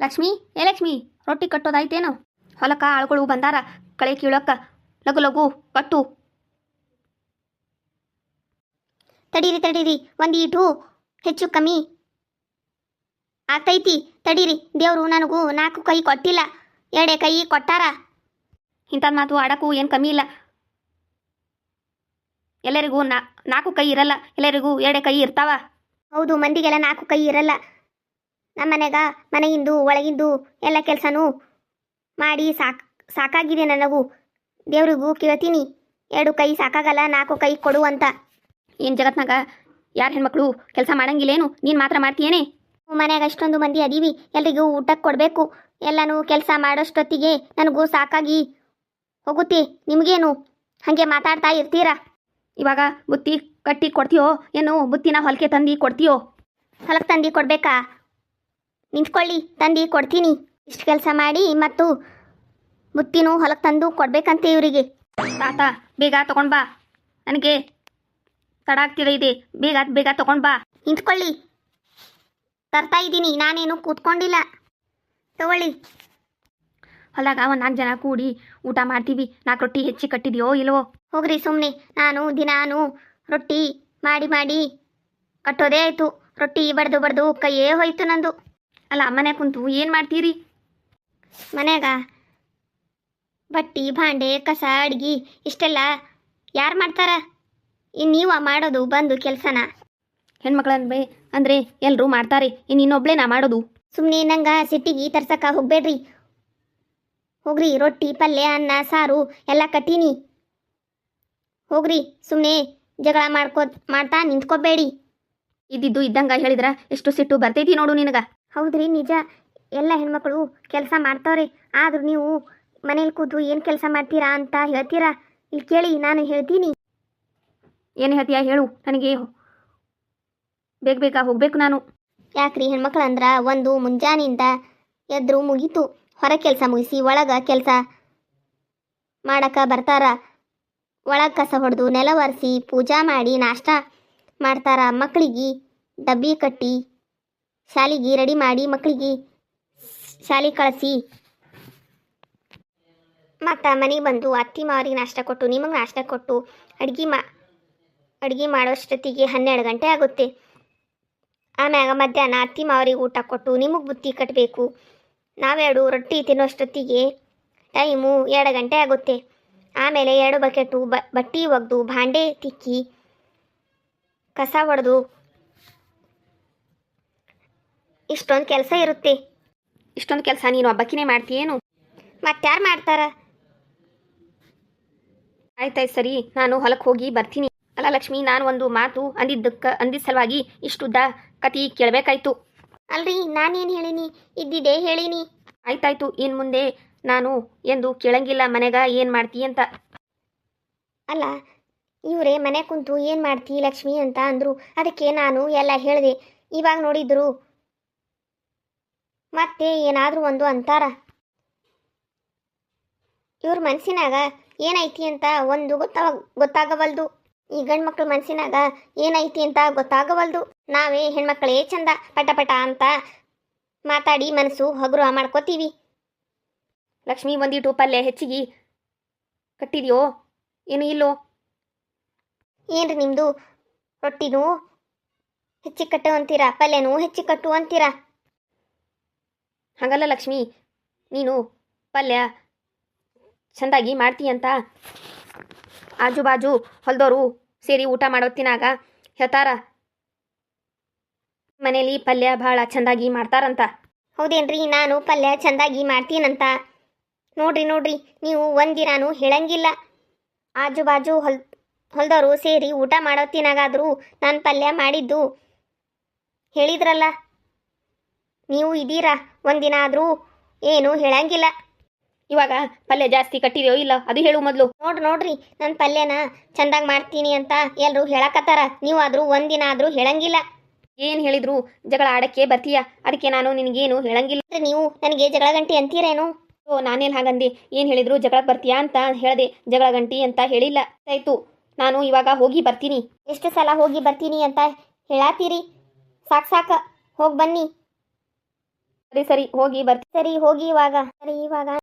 ಲಕ್ಷ್ಮಿ, ಏ ಲಕ್ಷ್ಮಿ, ರೊಟ್ಟಿ ಕಟ್ಟೋದಾಯ್ತೇನು? ಹೊಲಕ್ಕ ಆಳುಗಳು ಬಂದಾರ, ಕಳೆ ಕೀಳಕ್ಕ ಲಗು ಲಗು, ಕಟ್ಟು. ತಡೀರಿ ತಡೀರಿ, ಒಂದು ಈಟು ಹೆಚ್ಚು ಕಮ್ಮಿ. ಆಗ್ತೈತಿ, ತಡೀರಿ, ದೇವರು ನನಗೂ ನಾಲ್ಕು ಕೈ ಕೊಟ್ಟಿಲ್ಲ, ಎರಡೇ ಕೈ ಕೊಟ್ಟಾರ. ಇಂಥದ್ದು ಮಾತು ಆಡಕ್ಕೂ ಏನು ಕಮ್ಮಿ ಇಲ್ಲ. ಎಲ್ಲರಿಗೂ ನಾಲ್ಕು ಕೈ ಇರಲ್ಲ, ಎಲ್ಲರಿಗೂ ಎರಡೇ ಕೈ ಇರ್ತಾವ. ಹೌದು, ಮಂದಿಗೆಲ್ಲ ನಾಲ್ಕು ಕೈ ಇರಲ್ಲ. ನಮ್ಮ ಮನೆಗ ಮನೆಯಿಂದು, ಒಳಗಿಂದು ಎಲ್ಲ ಕೆಲಸನೂ ಮಾಡಿ ಸಾಕ್, ಸಾಕಾಗಿದೆ ನನಗೂ. ದೇವ್ರಿಗೂ ಕೇಳ್ತೀನಿ, ಎರಡು ಕೈ ಸಾಕಾಗಲ್ಲ, ನಾಲ್ಕು ಕೈ ಕೊಡು ಅಂತ. ಏನು ಜಗತ್ನಾಗ? ಯಾರು ಹೆಣ್ಮಕ್ಳು ಕೆಲಸ ಮಾಡಂಗಿಲ್ಲೇನು? ನೀನು ಮಾತ್ರ ಮಾಡ್ತೀಯೇನೆ? ಮನೆಯಾಗ ಅಷ್ಟೊಂದು ಮಂದಿ ಅದೀವಿ, ಎಲ್ರಿಗೂ ಊಟಕ್ಕೆ ಕೊಡಬೇಕು. ಎಲ್ಲನೂ ಕೆಲಸ ಮಾಡೋಷ್ಟೊತ್ತಿಗೆ ನನಗೂ ಸಾಕಾಗಿ ಹೋಗುತ್ತೆ. ನಿಮಗೇನು? ಹಾಗೆ ಮಾತಾಡ್ತಾ ಇರ್ತೀರಾ? ಇವಾಗ ಬುತ್ತಿ ಕಟ್ಟಿ ಕೊಡ್ತೀಯೋ, ಏನು ಬುತ್ತಿನ ಹೊಲಕ್ಕೆ ತಂದು ಕೊಡ್ತೀಯೋ? ಹೊಲಕ್ಕೆ ತಂದು ಕೊಡ್ಬೇಕಾ? ನಿಂತ್ಕೊಳ್ಳಿ ತಂದು ಕೊಡ್ತೀನಿ. ಇಷ್ಟು ಕೆಲಸ ಮಾಡಿ ಮತ್ತು ಬುತ್ತಿನೂ ಹೊಲಕ್ಕೆ ತಂದು ಕೊಡ್ಬೇಕಂತೆ ಇವರಿಗೆ. ತಾತ ಬೇಗ ತಗೊಂಡ್ ಬಾ. ನನಗೆ ತಡ ಆಗ್ತಿದೆ ಇದೆ. ಬೇಗ ಬೇಗ ತಗೊಂಡ್ ಬಾ. ನಿಂತ್ಕೊಳ್ಳಿ. ತರ್ತಾ ಇದ್ದೀನಿ ನಾನೇನು ಕೂತ್ಕೊಂಡಿಲ್ಲ. ತಗೊಳ್ಳಿ. ಹೊಲಾಗ ಒಂದು ನಾಲ್ಕು ಜನ ಕೂಡಿ ಊಟ ಮಾಡ್ತೀವಿ. ನಾಲ್ಕು ರೊಟ್ಟಿ ಹೆಚ್ಚಿ ಕಟ್ಟಿದೆಯೋ ಇಲ್ವೋ? ಹೋಗ್ರಿ ಸುಮ್ಮನೆ ನಾನು ದಿನಾನು ರೊಟ್ಟಿ ಮಾಡಿ ಮಾಡಿ ಕಟ್ಟೋದೇ ಆಯಿತು. ರೊಟ್ಟಿ ಬಡ್ದು ಬಡ್ದು ಕೈಯೇ ಹೋಯ್ತು ನಂದು. ಅಲ್ಲ ಮನೆ ಕುಂತು ಏನು ಮಾಡ್ತೀರಿ? ಮನ್ಯಾಗ ಬಟ್ಟಿ ಭಾಂಡೆ ಕಸ ಅಡ್ಗಿ ಇಷ್ಟೆಲ್ಲ ಯಾರು ಮಾಡ್ತಾರ? ಇನ್ನು ನೀವು ಮಾಡೋದು ಬಂದು ಕೆಲಸನ. ಹೆಣ್ಮಕ್ಳನ್ಬೇ ಅಂದರೆ ಎಲ್ಲರೂ ಮಾಡ್ತಾರೆ ಇನ್ನು ಇನ್ನೊಬ್ಳೆ ನಾ ಮಾಡೋದು. ಸುಮ್ಮನೆ ನಂಗೆ ಸಿಟ್ಟಿಗೆ ತರ್ಸಕ್ಕ ಹೋಗ್ಬೇಡ್ರಿ. ಹೋಗ್ರಿ ರೊಟ್ಟಿ ಪಲ್ಯ ಅನ್ನ ಸಾರು ಎಲ್ಲ ಕಟ್ಟೀನಿ. ಹೋಗ್ರಿ ಸುಮ್ಮನೆ ಜಗಳ ಮಾಡ್ಕೋ ಮಾಡ್ತಾ ನಿಂತ್ಕೋಬೇಡಿ. ಇದ್ದಿದ್ದು ಇದ್ದಂಗೆ ಹೇಳಿದ್ರ ಎಷ್ಟು ಸಿಟ್ಟು ಬರ್ತೈತಿ ನೋಡು ನಿನಗ. ಹೌದ್ರಿ ನಿಜ. ಎಲ್ಲ ಹೆಣ್ಮಕ್ಳು ಕೆಲಸ ಮಾಡ್ತಾವ್ರಿ. ಆದ್ರೂ ನೀವು ಮನೇಲಿ ಕೂತು ಏನು ಕೆಲಸ ಮಾಡ್ತೀರಾ ಅಂತ ಹೇಳ್ತೀರಾ? ಇಲ್ಲಿ ಕೇಳಿ ನಾನು ಹೇಳ್ತೀನಿ. ಏನು ಹೇಳ್ತೀಯ ಹೇಳು ನನಗೆ ಬೇಗ ಬೇಗ ಹೋಗ್ಬೇಕು ನಾನು. ಯಾಕ್ರಿ ಹೆಣ್ಮಕ್ಳು ಅಂದ್ರ ಒಂದು ಮುಂಜಾನೆಯಿಂದ ಎದ್ರು ಮುಗೀತು. ಹೊರ ಕೆಲಸ ಮುಗಿಸಿ ಒಳಗೆ ಕೆಲಸ ಮಾಡಕ ಬರ್ತಾರ. ಒಳಗೆ ಕಸ ಹೊಡೆದು ನೆಲ ಒರೆಸಿ ಪೂಜಾ ಮಾಡಿ ನಾಷ್ಟ ಮಾಡ್ತಾರ. ಮಕ್ಕಳಿಗೆ ಡಬ್ಬಿ ಕಟ್ಟಿ ಶಾಲಿಗೆ ರೆಡಿ ಮಾಡಿ ಮಕ್ಕಳಿಗೆ ಶಾಲೆ ಕಳಿಸಿ. ಮತ್ತು ಮನೆಗೆ ಬಂದು ಅತ್ತಿ ಮಾವರಿಗೆ ನಾಷ್ಟ ಕೊಟ್ಟು, ನಿಮಗೆ ನಾಷ್ಟ ಕೊಟ್ಟು ಅಡ್ಗೆ ಮಾ, ಅಡುಗೆ ಮಾಡೋಷ್ಟೊತ್ತಿಗೆ ಹನ್ನೆರಡು ಗಂಟೆ ಆಗುತ್ತೆ. ಆಮ್ಯಾಗ ಮಧ್ಯಾಹ್ನ ಅತ್ತಿ ಮಾವರಿಗೆ ಊಟ ಕೊಟ್ಟು ನಿಮಗೆ ಬುತ್ತಿ ಕಟ್ಟಬೇಕು ನಾವೆರಡು ರೊಟ್ಟಿ ತಿನ್ನೋಷ್ಟೊತ್ತಿಗೆ ಟೈಮು ಎರಡು ಗಂಟೆ ಆಗುತ್ತೆ. ಆಮೇಲೆ ಎರಡು ಬಕೆಟು ಬಟ್ಟಿ ಒಗೆದು, ಭಾಂಡೆ ತಿಕ್ಕಿ, ಕಸ ಹೊಡೆದು ಇಷ್ಟೊಂದು ಕೆಲಸ ಇರುತ್ತೆ. ಇಷ್ಟೊಂದು ಕೆಲಸ ನೀನು ಹಬ್ಬಕ್ಕಿನೇ ಮಾಡ್ತೀಯೇನು? ಮತ್ತಾರು ಮಾಡ್ತಾರ? ಆಯ್ತಾಯ್ತು ಸರಿ ನಾನು ಹೊಲಕ್ಕೆ ಹೋಗಿ ಬರ್ತೀನಿ. ಅಲ್ಲ ಲಕ್ಷ್ಮಿ ನಾನು ಒಂದು ಮಾತು ಅಂದಿದ್ದಕ್ಕೆ ಅಂದಿದ್ದ ಸಲುವಾಗಿ ಇಷ್ಟುದ್ದ ಕತಿ ಕೇಳಬೇಕಾಯ್ತು. ಅಲ್ರಿ ನಾನೇನು ಹೇಳಿನಿ? ಇದ್ದಿದ್ದೇ ಹೇಳಿನಿ. ಆಯ್ತಾಯ್ತು ಇನ್ನು ಮುಂದೆ ನಾನು ಎಂದು ಕೇಳಂಗಿಲ್ಲ ಮನೆಗ ಏನು ಮಾಡ್ತೀಯ ಅಂತ. ಅಲ್ಲ ಇವರೇ ಮನೆ ಕುಂತು ಏನು ಮಾಡ್ತೀ ಲಕ್ಷ್ಮಿ ಅಂತ ಅಂದರು. ಅದಕ್ಕೆ ನಾನು ಎಲ್ಲ ಹೇಳಿದೆ. ಇವಾಗ ನೋಡಿದ್ರು ಮತ್ತೆ ಏನಾದರೂ ಒಂದು ಅಂತಾರ. ಇವ್ರ ಮನಸ್ಸಿನಾಗ ಏನೈತಿ ಅಂತ ಒಂದು ಗೊತ್ತಾಗ ಗೊತ್ತಾಗವಲ್ದು. ಈ ಗಂಡು ಮಕ್ಳ ಮನಸ್ಸಿನಾಗ ಏನೈತಿ ಅಂತ ಗೊತ್ತಾಗವಲ್ದು. ನಾವೇ ಹೆಣ್ಮಕ್ಳೇ ಚಂದ ಪಟ ಪಟ ಅಂತ ಮಾತಾಡಿ ಮನಸ್ಸು ಹಗುರ ಮಾಡ್ಕೋತೀವಿ. ಲಕ್ಷ್ಮಿ ಒಂದಿಟ್ಟು ಪಲ್ಯ ಹೆಚ್ಚಿಗೆ ಕಟ್ಟಿದ್ಯೋ, ಏನು ಇಲ್ಲೋ? ಏನ್ರಿ ನಿಮ್ಮದು ರೊಟ್ಟಿನೂ ಹೆಚ್ಚಿಗೆ ಕಟ್ಟು ಅಂತೀರಾ ಪಲ್ಯನೂ ಹೆಚ್ಚಿಗೆ ಕಟ್ಟು ಅಂತೀರಾ ಹಾಗಲ್ಲ ಲಕ್ಷ್ಮಿ. ನೀನು ಪಲ್ಯ ಚೆಂದಾಗಿ ಮಾಡ್ತೀಯಂತ. ಆಜು ಬಾಜು ಹೊಲ್ದೋರು ಸೇರಿ ಊಟ ಮಾಡೋತ್ತಿನಾಗ ಹೇಳ್ತಾರ. ಮನೇಲಿ ಪಲ್ಯ ಭಾಳ ಚೆಂದಾಗಿ ಮಾಡ್ತಾರಂತ. ಹೌದೇನ್ರಿ, ನಾನು ಪಲ್ಯ ಚೆಂದಾಗಿ ಮಾಡ್ತೀನಂತ. ನೋಡ್ರಿ ನೋಡ್ರಿ, ನೀವು ಒಂದಿನಾನು ಹೇಳಂಗಿಲ್ಲ. ಆಜು ಬಾಜು ಹೊಲ್ ಹೊಲ್ದವರು ಸೇರಿ ಊಟ ಮಾಡೋತ್ತಿನಾಗಾದರೂ ನಾನು ಪಲ್ಯ ಮಾಡಿದ್ದು ಹೇಳಿದ್ರಲ್ಲ. ನೀವು ಇದ್ದೀರಾ? ಒಂದಿನ ಆದರೂ ಏನು ಹೇಳಂಗಿಲ್ಲ. ಇವಾಗ ಪಲ್ಯ ಜಾಸ್ತಿ ಕಟ್ಟಿದೆಯೋ ಇಲ್ಲ? ಅದು ಹೇಳು ಮೊದಲು. ನೋಡ್ರಿ ನೋಡ್ರಿ ನನ್ನ ಪಲ್ಯನ ಚಂದಾಗಿ ಮಾಡ್ತೀನಿ ಅಂತ ಎಲ್ಲರೂ ಹೇಳಕತ್ತಾರ. ನೀವು ಆದರೂ ಒಂದಿನ ಆದರೂ ಹೇಳಂಗಿಲ್ಲ. ಏನು ಹೇಳಿದ್ರು? ಜಗಳ ಆಡಕ್ಕೆ ಬರ್ತೀಯ? ಅದಕ್ಕೆ ನಾನು ನಿನಗೇನು ಹೇಳಂಗಿಲ್ಲ. ಅಂದ್ರೆ ನೀವು ನನಗೆ ಜಗಳ ಗಂಟಿ ಅಂತೀರೇನು? ಓ ನಾನೇನು ಹಾಗಂದೆ? ಏನು ಹೇಳಿದ್ರು ಜಗಳ ಬರ್ತೀಯಾ ಅಂತ ಹೇಳಿದೆ. ಜಗಳ ಗಂಟಿ ಅಂತ ಹೇಳಿಲ್ಲ. ಆಯ್ತು ನಾನು ಇವಾಗ ಹೋಗಿ ಬರ್ತೀನಿ. ಎಷ್ಟು ಸಲ ಹೋಗಿ ಬರ್ತೀನಿ ಅಂತ ಹೇಳಾತೀರಿ? ಸಾಕು ಸಾಕು ಹೋಗಿ ಬನ್ನಿ. ಸರಿ ಸರಿ ಹೋಗಿ ಬರ್ತೀನಿ. ಸರಿ ಹೋಗಿ ಇವಾಗ. ಸರಿ ಇವಾಗ.